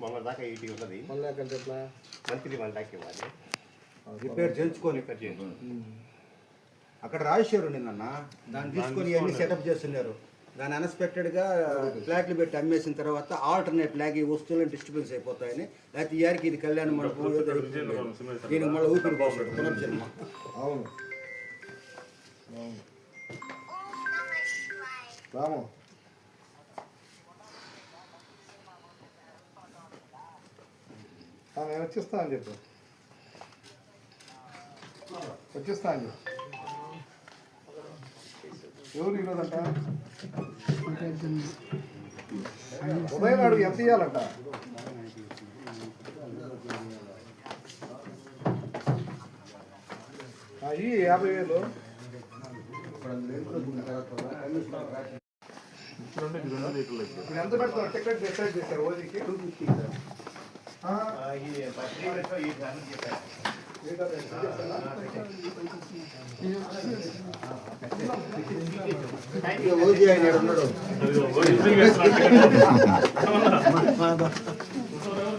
మొన్న దాకా ఎయిటీ ఉన్నది వన్ ల్యాక్ అంటే ఎట్లా మంత్లీ వన్ ల్యాక్ ఇవ్వాలి రిపేర్ చేయించుకొని. రిపేర్ చేయండి అక్కడ రాజేశ్వరు నిన్న దాన్ని తీసుకొని అన్ని సెటప్ చేస్తున్నారు. దాన్ని అన్ఎక్స్పెక్టెడ్గా ఫ్లాట్లు పెట్టి అమ్మేసిన తర్వాత ఆల్టర్నేట్ ఫ్లాగ్ ఈ వస్తువులను డిస్టర్బెన్స్ అయిపోతాయని. లేకపోతే ఇయర్కి ఇది కళ్యాణ మండపం దీనికి మళ్ళీ ఊపిరి బాగుంటుంది పునర్జన్మ. అవును. అవును. రాము నేను వచ్చేస్తా అని చెప్పు వచ్చేస్తా అని చెప్పు ఎవరు ఈరోజంట ఉదయం నాడు ఎంత ఇవ్వాలంట ఈ యాభై వేలు ఇప్పుడు ఎంత పెడతారు టికెట్ డిసైడ్ చేశారు లీటర్ ఎంత చెప్పాలా? ఇక ఓజీ ఆయన ఉన్నాడు.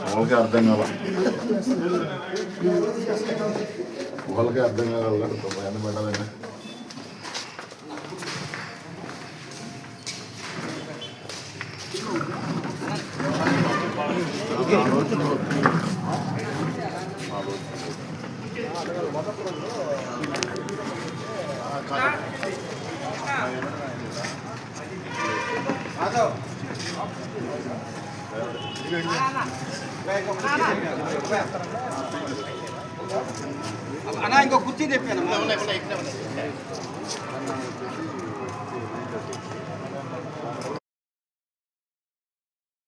వాళ్ళకి అర్థం కావాలి వాళ్ళకి అర్థం కావాలి ఎంత పెట్టాలని అన్నా ఇంకో కుర్చీ తెప్పాను